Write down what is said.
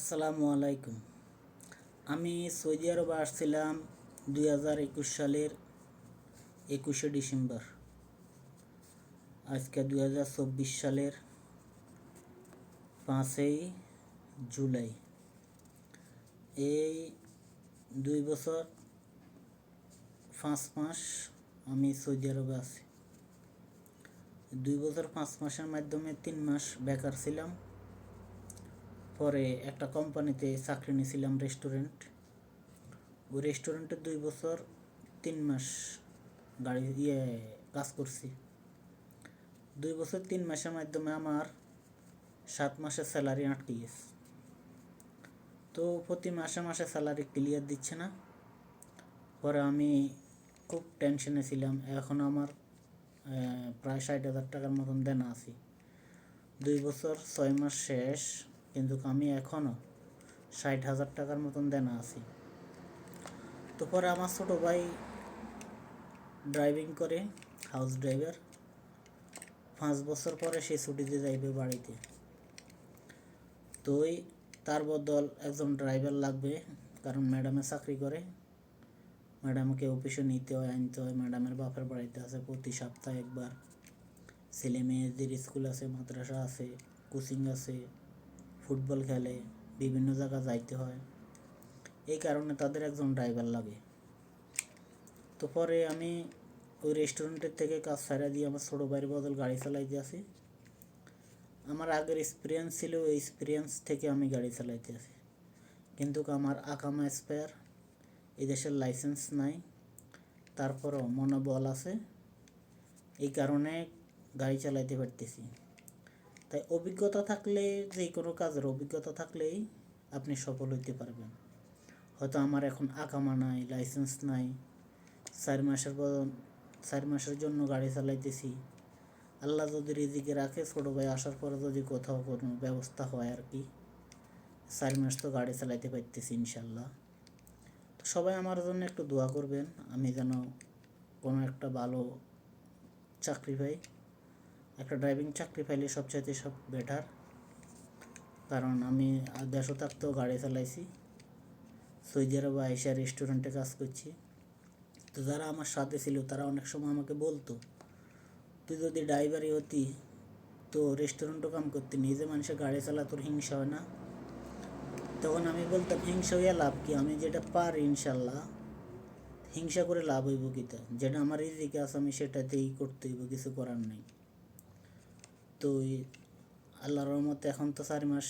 আসসালামু আলাইকুম। আমি সৌদি আরবে আসছিলাম দুই হাজার একুশ সালের একুশে ডিসেম্বর। আজকে দুই হাজার চব্বিশ সালের পাঁচই জুলাই। এই দুই বছর পাঁচ মাস আমি সৌদি আরবে আছি। দুই বছর পাঁচ মাসের মাধ্যমে তিন মাস বেকার ছিলাম। পরে একটা কোম্পানিতে চাকরি নিয়েছিলাম রেস্টুরেন্ট ওই রেস্টুরেন্টে দুই বছর তিন মাস গাড়ি ইয়ে কাজ করছি। দুই বছর তিন মাসের মাধ্যমে আমার সাত মাসের স্যালারি আটকে গেছে। তো প্রতি মাসে মাসে স্যালারি ক্লিয়ার দিচ্ছে না। পরে আমি খুব টেনশনে ছিলাম। এখন আমার প্রায় ষাট হাজার টাকার মতন দেনা আছি। দুই বছর ছয় মাস শেষ। কিন্তু আমি এখনও ষাট হাজার টাকার মতন দেনা আছি। তো পরে আমার ছোটো ভাই ড্রাইভিং করে হাউস ড্রাইভার পাঁচ বছর পরে সে ছুটিতে যাইবে বাড়িতে। তো তার বদল একজন ড্রাইভার লাগবে, কারণ ম্যাডামে চাকরি করে। ম্যাডামকে অফিসে নিতে হয়, আনতে হয়। ম্যাডামের বাপের বাড়িতে আছে প্রতি সপ্তাহে একবার। ছেলে মেয়েদের স্কুল আছে, মাদ্রাসা আছে কোচিং আছে। ফুটবল খেলে বিভিন্ন জায়গা যাইতে হয়। এই কারণে তাদের একজন ড্রাইভার লাগে। তো পরে আমি ওই রেস্টুরেন্টের থেকে কাজ সারা দিয়ে আমার ছোটো ভাইয়ের বদল গাড়ি চালাইতে আসি। আমার আগের এক্সপিরিয়েন্স ছিল, ওই এক্সপিরিয়েন্স থেকে আমি গাড়ি চালাইতে আসি। কিন্তু আমার আকামা স্পেয়ার এই দেশের লাইসেন্স নাই। তারপরও মনোবল আছে। এই কারণে গাড়ি চালাইতে পারতেছি। তাই অভিজ্ঞতা থাকলে যে কোনো কাজের অভিজ্ঞতা থাকলেই আপনি সফল হইতে পারবেন। হয়তো আমার এখন আকামা নাই লাইসেন্স নাই, চার মাসের পর, চার মাসের জন্য গাড়ি চালাইতেছি। আল্লাহ যদি রিজিকে রাখে, ছোটো ভাই আসার পরে যদি কোথাও কোনো ব্যবস্থা হয় আর কি চার মাস তো গাড়ি চালাইতে পারতেছি ইনশাল্লাহ তো সবাই আমার জন্য একটু দোয়া করবেন, আমি যেন কোনো একটা ভালো চাকরি পাই। একটা ড্রাইভিং চাকরি পাইলে সবচাইতে সব বেটার কারণ আমি দেশও থাকতেও গাড়ি চালাইছি সৌদি আরবে আইসা রেস্টুরেন্টে কাজ করছি। তো যারা আমার সাথে ছিল, তারা অনেক সময় আমাকে বলতো, তুই যদি ড্রাইভারই হতি, তো রেস্টুরেন্টও কাম করতে, নিজে মানুষের গাড়ি চালা, তোর হিংসা হয় না? তখন আমি বলতাম, হিংসা হইয়া লাভ কি? আমি যেটা পারি ইনশাল্লাহ, হিংসা করে লাভ হইব কিতা? যেটা আমার রিজিকে আছে, আমি সেটাতেই করতে হইব, কিছু করার নেই। এই আল্লাহর রহমতে এখন তো চার মাস